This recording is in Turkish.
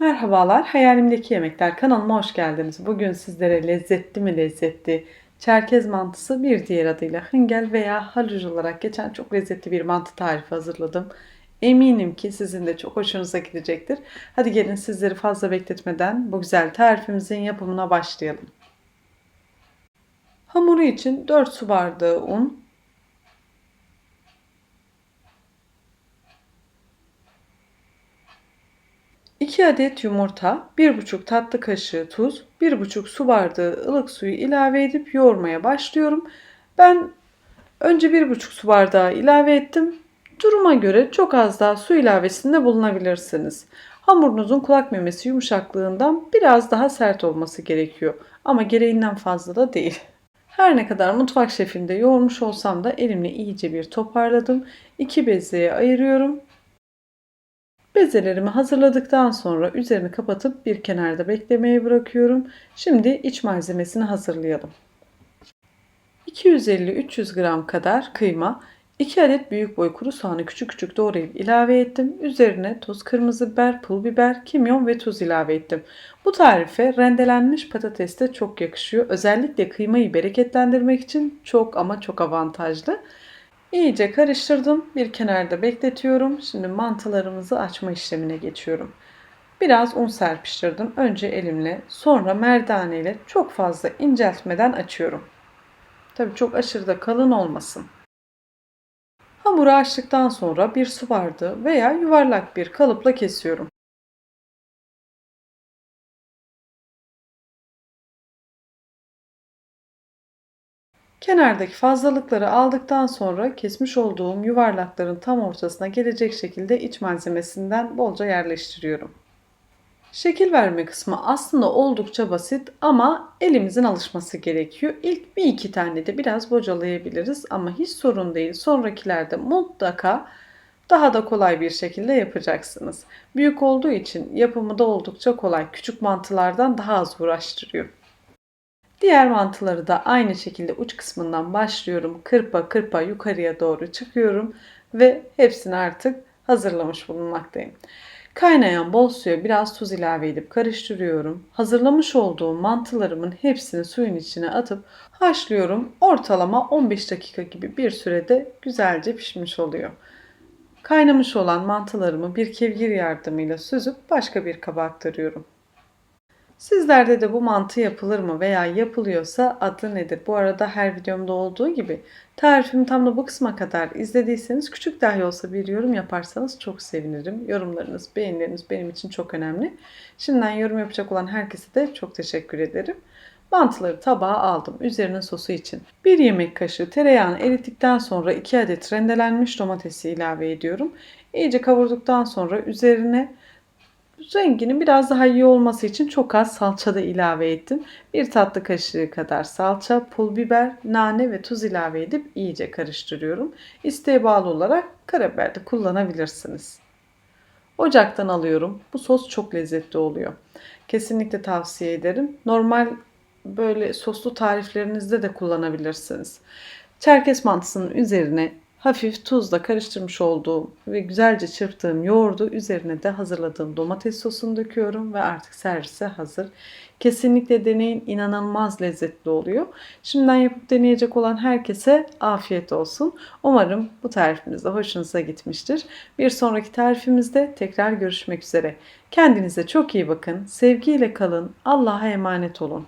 Merhabalar, Hayalimdeki Yemekler kanalıma hoş geldiniz. Bugün sizlere lezzetli mi lezzetli, Çerkez mantısı bir diğer adıyla hıngel veya haluc olarak geçen çok lezzetli bir mantı tarifi hazırladım. Eminim ki sizin de çok hoşunuza gidecektir. Hadi gelin sizleri fazla bekletmeden bu güzel tarifimizin yapımına başlayalım. Hamuru için 4 su bardağı un, 2 adet yumurta, 1,5 tatlı kaşığı tuz, 1,5 su bardağı ılık suyu ilave edip yoğurmaya başlıyorum. Ben önce 1,5 su bardağı ilave ettim. Duruma göre çok az daha su ilavesinde bulunabilirsiniz. Hamurunuzun kulak memesi yumuşaklığından biraz daha sert olması gerekiyor. Ama gereğinden fazla da değil. Her ne kadar mutfak şefinde yoğurmuş olsam da elimle iyice bir toparladım. İki bezeye ayırıyorum. Bezelerimi hazırladıktan sonra üzerini kapatıp bir kenarda beklemeye bırakıyorum. Şimdi iç malzemesini hazırlayalım. 250-300 gram kadar kıyma, 2 adet büyük boy kuru soğanı küçük küçük doğrayıp ilave ettim. Üzerine toz kırmızı biber, pul biber, kimyon ve tuz ilave ettim. Bu tarife rendelenmiş patates de çok yakışıyor. Özellikle kıymayı bereketlendirmek için çok ama çok avantajlı. İyice karıştırdım. Bir kenarda bekletiyorum. Şimdi mantılarımızı açma işlemine geçiyorum. Biraz un serpiştirdim. Önce elimle, sonra merdane ile çok fazla inceltmeden açıyorum. Tabii çok aşırı da kalın olmasın. Hamuru açtıktan sonra bir su bardağı veya yuvarlak bir kalıpla kesiyorum. Kenardaki fazlalıkları aldıktan sonra kesmiş olduğum yuvarlakların tam ortasına gelecek şekilde iç malzemesinden bolca yerleştiriyorum. Şekil verme kısmı aslında oldukça basit ama elimizin alışması gerekiyor. İlk bir iki tane de biraz bocalayabiliriz ama hiç sorun değil. Sonrakilerde mutlaka daha da kolay bir şekilde yapacaksınız. Büyük olduğu için yapımı da oldukça kolay. Küçük mantılardan daha az uğraştırıyor. Diğer mantıları da aynı şekilde uç kısmından başlıyorum. Kırpa kırpa yukarıya doğru çıkıyorum ve hepsini artık hazırlamış bulunmaktayım. Kaynayan bol suya biraz tuz ilave edip karıştırıyorum. Hazırlamış olduğum mantılarımın hepsini suyun içine atıp haşlıyorum. Ortalama 15 dakika gibi bir sürede güzelce pişmiş oluyor. Kaynamış olan mantılarımı bir kevgir yardımıyla süzüp başka bir kaba aktarıyorum. Sizlerde de bu mantı yapılır mı veya yapılıyorsa adı nedir? Bu arada her videomda olduğu gibi tarifimi tam da bu kısma kadar izlediyseniz küçük dahi olsa bir yorum yaparsanız çok sevinirim. Yorumlarınız, beğenileriniz benim için çok önemli. Şimdiden yorum yapacak olan herkese de çok teşekkür ederim. Mantıları tabağa aldım. Üzerinin sosu için 1 yemek kaşığı tereyağını erittikten sonra 2 adet rendelenmiş domatesi ilave ediyorum. İyice kavurduktan sonra üzerine Renginin biraz daha iyi olması için çok az salça da ilave ettim. Bir tatlı kaşığı kadar salça, pul biber, nane ve tuz ilave edip iyice karıştırıyorum. İsteğe bağlı olarak karabiber de kullanabilirsiniz. Ocaktan alıyorum. Bu sos çok lezzetli oluyor. Kesinlikle tavsiye ederim. Normal böyle soslu tariflerinizde de kullanabilirsiniz. Çerkez mantısının üzerine hafif tuzla karıştırmış olduğum ve güzelce çırptığım yoğurdu üzerine de hazırladığım domates sosunu döküyorum ve artık servise hazır. Kesinlikle deneyin inanılmaz lezzetli oluyor. Şimdiden yapıp deneyecek olan herkese afiyet olsun. Umarım bu tarifimiz de hoşunuza gitmiştir. Bir sonraki tarifimizde tekrar görüşmek üzere. Kendinize çok iyi bakın. Sevgiyle kalın. Allah'a emanet olun.